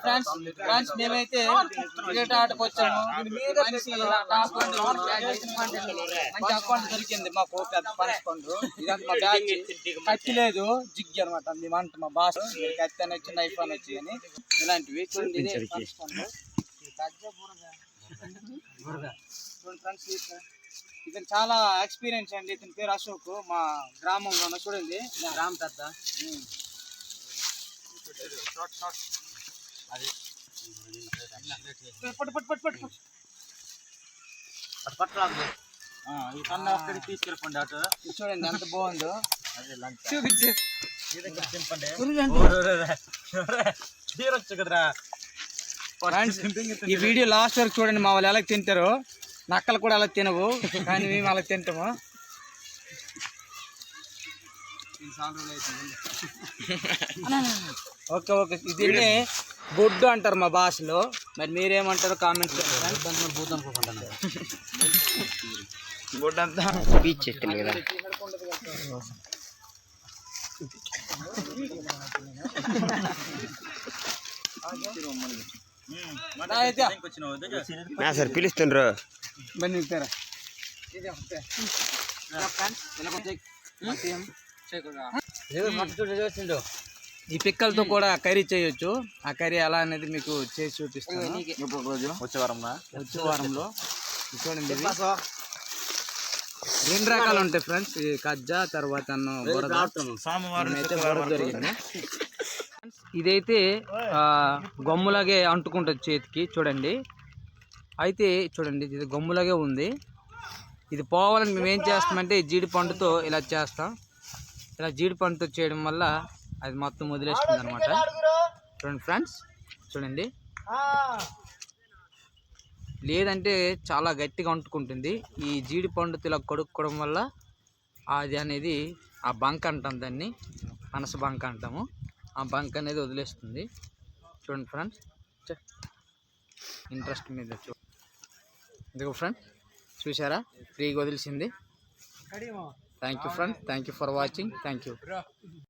Friends friends మేమైతే cricket ఆటకు వచ్చాము. మనిషి మంచి అకౌంట్ దొరికింది మాకు పెద్ద ఇదంతా మా బ్యాచ్ కత్తి లేదు జిగ్గి అనమాట మేము అంట మా బాస్ కత్తి అని వచ్చింది ఐఫోన్ వచ్చి అని ఇలాంటివి. చూడండి ఇదే ఫ్రెండ్స్ ఇతను చాలా ఎక్స్పీరియన్స్ అండి. ఇతని పేరు అశోక్. మా గ్రామంలో చూడండి. గ్రామం పెద్ద. పట్టు పట్టు పట్టు పట్టు. ఈ కన్నా ఒక్కడికి తీసుకెళ్ళిపోండి అటు ఇది చూడండి ఎంత బాగుందో. అదే లంచ్. చూపించు. చింపండి. చూడండి. తీరొచ్చు కదరా. ఫ్రెండ్స్ ఈ వీడియో లాస్ట్ వరకు చూడండి మా వాళ్ళు ఎలా తింటారు. నక్కలు కూడా అలా తినవు కానీ మేము అలా తింటాము. Okay okay. ఇది గుడ్డు అంటారు మా భాషలో. మరి మీరేమంటారు కామెంట్స్ భూతం అనుకోకుండా గుడ్డు అంతా అయితే వచ్చినావు సార్ పిలుస్తుండ్రు. బన్నీ ఇస్తారా? ఈ పిక్కలతో కూడా కర్రీ చేయొచ్చు. ఆ కర్రీ ఎలా అనేది మీకు చేసి చూపిస్తాను. వచ్చే వారం వచ్చే వారంలో. చూడండి. రెండు రకాలు ఉంటాయి ఫ్రెండ్స్. ఈ కజ్జా తర్వాత దొరికింది ఇదైతే గమ్ములాగే అంటుకుంటుంది చేతికి. చూడండి. అయితే చూడండి ఇది గమ్ములాగే ఉంది. ఇది పోవాలని మేము ఏం చేస్తామంటే ఈ జీడి పండుతో ఇలా చేస్తాం. ఇలా జీడి పండుతో చేయడం వల్ల అది మొత్తం వదిలేస్తుంది అనమాట. చూడండి ఫ్రెండ్స్ చూడండి. లేదంటే చాలా గట్టిగా అంటుకుంటుంది. ఈ జీడి పండుతో ఇలా కొడుక్కోవడం వల్ల అది అనేది ఆ బంక్ అంటాం దాన్ని. పనస బంక్ అంటాము. ఆ బంక్ అనేది వదిలేస్తుంది. చూడండి ఫ్రెండ్స్. ఇంట్రెస్ట్ మీద చూ ఇదిగో ఫ్రెండ్ చూసారా ఫ్రీగా వదిలేసింది. Thank you friend thank you for watching thank you